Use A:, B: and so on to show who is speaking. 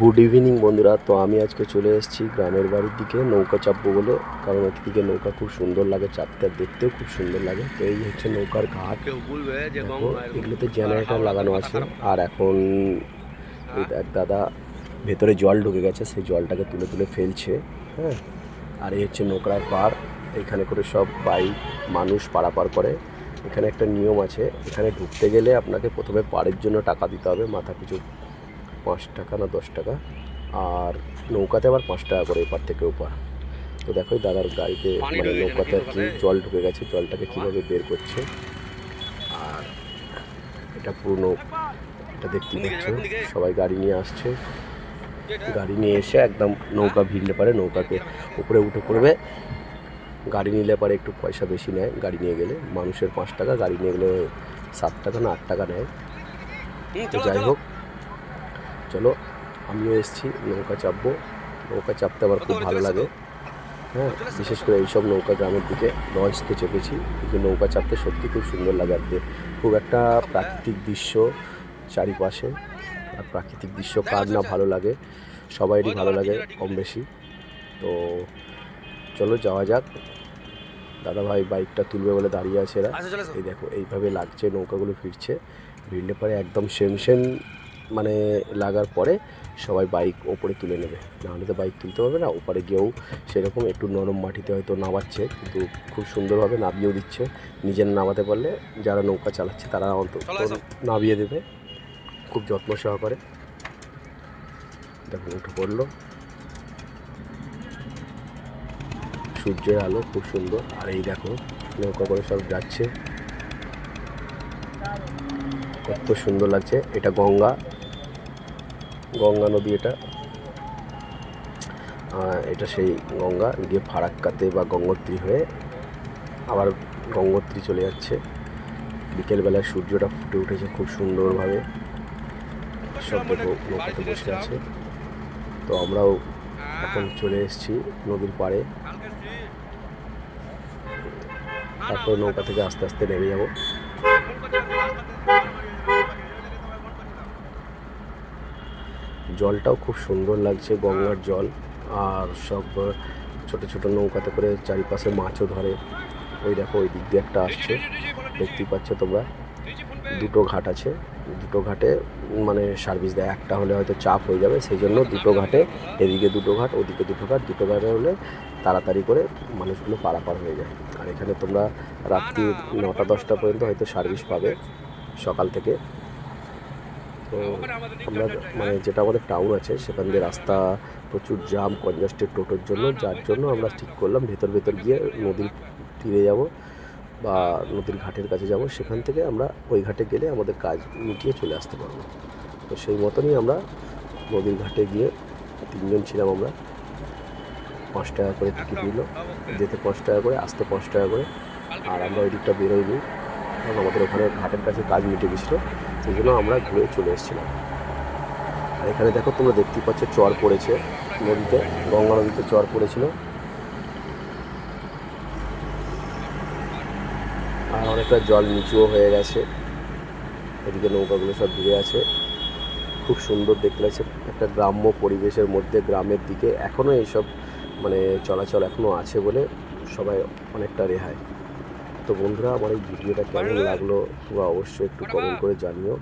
A: Good evening বন্ধুরা। তো আমি আজকে চলে এসেছি গ্রামের বাড়ির দিকে নৌকা চাপবো বলে। কারণ দিকে নৌকা খুব সুন্দর লাগে চাপতে আর দেখতেও খুব সুন্দর লাগে। তো এই হচ্ছে নৌকার ঘাট। এগুলোতে জেনারেটর লাগানো আছে। আর এখন এক দাদা ভেতরে জল ঢুকে গেছে সেই জলটাকে তুলে তুলে ফেলছে হ্যাঁ। আর এই হচ্ছে নৌকার পার এখানে করে সব বাইক মানুষ পারাপার করে। এখানে একটা নিয়ম আছে এখানে ঢুকতে গেলে আপনাকে প্রথমে পাড়ের জন্য টাকা দিতে হবে মাথা পিছু পাঁচ টাকা না দশ টাকা। আর নৌকাতে আবার পাঁচ টাকা করে এপার থেকে ওপার। তো দেখো দাদার গাড়িতে মানে নৌকাতে আর কি জল ঢুকে গেছে জলটাকে কীভাবে বের করছে। আর এটা পুরনো এটা দেখতে পাচ্ছ সবাই গাড়ি নিয়ে আসছে। গাড়ি নিয়ে এসে একদম নৌকা ভিড়লে পারে নৌকাকে উপরে উঠে পড়বে। গাড়ি নিলে পারে একটু পয়সা বেশি নেয় গাড়ি নিয়ে গেলে। মানুষের পাঁচ টাকা গাড়ি নিয়ে গেলে সাত টাকা না আট টাকা নেয়। তো যাই হোক চলো আমিও এসেছি নৌকা চাপবো। নৌকা চাপতে আমার খুব ভালো লাগে। হ্যাঁ বিশেষ করে এইসব নৌকা গ্রামের দিকে লঞ্চতে চেপেছি। কিন্তু নৌকা চাপতে সত্যি খুব সুন্দর লাগে আর খুব একটা প্রাকৃতিক দৃশ্য চারিপাশে। আর প্রাকৃতিক দৃশ্য কার না ভালো লাগে সবাইরই ভালো লাগে কম বেশি। তো চলো যাওয়া যাক। দাদা ভাই বাইকটা তুলবে বলে দাঁড়িয়ে আছে এরা।
B: আচ্ছা।
A: এই দেখো এইভাবে লাগছে নৌকাগুলো ফিরছে। ভিড়লে পরে একদম সেম সেম মানে লাগার পরে সবাই বাইক ওপরে তুলে নেবে। নাহলে তো বাইক তুলতে পারবে না। ওপারে গিয়েও সেরকম একটু নরম মাটিতে হয়তো নামাচ্ছে কিন্তু খুব সুন্দরভাবে নামিয়েও দিচ্ছে। নিজের নামাতে পারলে যারা নৌকা চালাচ্ছে তারা অন্তত। নামিয়ে দেবে। খুব যত্ন সহকারে। দেখো উঠে পড়ল। সূর্যের আলো খুব সুন্দর। আর এই দেখো নৌকা করে সব যাচ্ছে। কত সুন্দর লাগছে। এটা গঙ্গা। গঙ্গা নদী এটা। এটা সেই গঙ্গা গিয়ে ফারাক্কাতে বা গঙ্গোত্রী হয়ে আবার গঙ্গোত্রী চলে যাচ্ছে। বিকেলবেলায় সূর্যটা ফুটে উঠেছে খুব সুন্দরভাবে। সব দেখো নৌকাতে বসে আছে। তো আমরাও এখন চলে এসেছি নদীর পাড়ে। তারপর নৌকা থেকে আস্তে আস্তে নেমে যাব। জলটাও খুব সুন্দর লাগছে, গঙ্গার জল, আর সব ছোট ছোট নৌকাতে করে চারিপাশে মাছও ধরে। ওই দেখো, ওই দিক দিয়ে একটা আসছে, দেখতেই পাচ্ছ তোমরা। দুটো ঘাট আছে, দুটো ঘাটে মানে সার্ভিস দেয়। একটা হলে হয়তো চাপ হয়ে যাবে, সেই জন্য দুটো ঘাটে, এদিকে দুটো ঘাট, ওদিকে দুটো ঘাট, দুটো ঘাটে হলে তাড়াতাড়ি করে মানুষগুলো পারাপার হয়ে যায়। আর এখানে তোমরা রাত্রি নটা, দশটা পর্যন্ত হয়তো সার্ভিস পাবে সকাল থেকে। আমরা মানে যেটা আমাদের টাউন আছে, সেখান দিয়ে রাস্তা, প্রচুর জাম কনজাস্টেড টোটোর জন্য, যার জন্য আমরা ঠিক করলাম, ভেতর ভেতর গিয়ে নদীর তীরে যাব বা নদীর ঘাটের কাছে যাব, সেখান থেকে আমরা ওই ঘাটে গেলে আমাদের কাজ মিটিয়ে চলে আসতে পারব। তো সেই মতনই আমরা নদীর ঘাটে গিয়ে তিনজন ছিলাম আমরা। পাঁচ টাকা করে টিকিট নিল, যেতে পাঁচ টাকা করে, আসতে পাঁচ টাকা করে, আর আমরা ওই দিকটা বেরোইনি। কারণ আমাদের ওখানে ঘাটের কাছে কাজ মিটে গেছিল সেই জন্য আমরা ঘুরে চলে এসেছিলাম। আর এখানে দেখো তোমরা দেখতেই পাচ্ছ চর পড়েছে নদীতে, গঙ্গা নদীতে চর পড়েছিল। আর অনেকটা জল নিচুও হয়ে গেছে। এদিকে নৌকাগুলো সব ঘিরে আছে। খুব সুন্দর দেখতে লাগছে। একটা গ্রাম্য পরিবেশের মধ্যে গ্রামের দিকে এখনও এইসব মানে চলাচল এখনও আছে বলে সবাই অনেকটা রেহাই। তো বন্ধুরা আমার এই ভিডিওটা কেমন লাগল তোমরা অবশ্যই একটু কমেন্ট করে জানিও।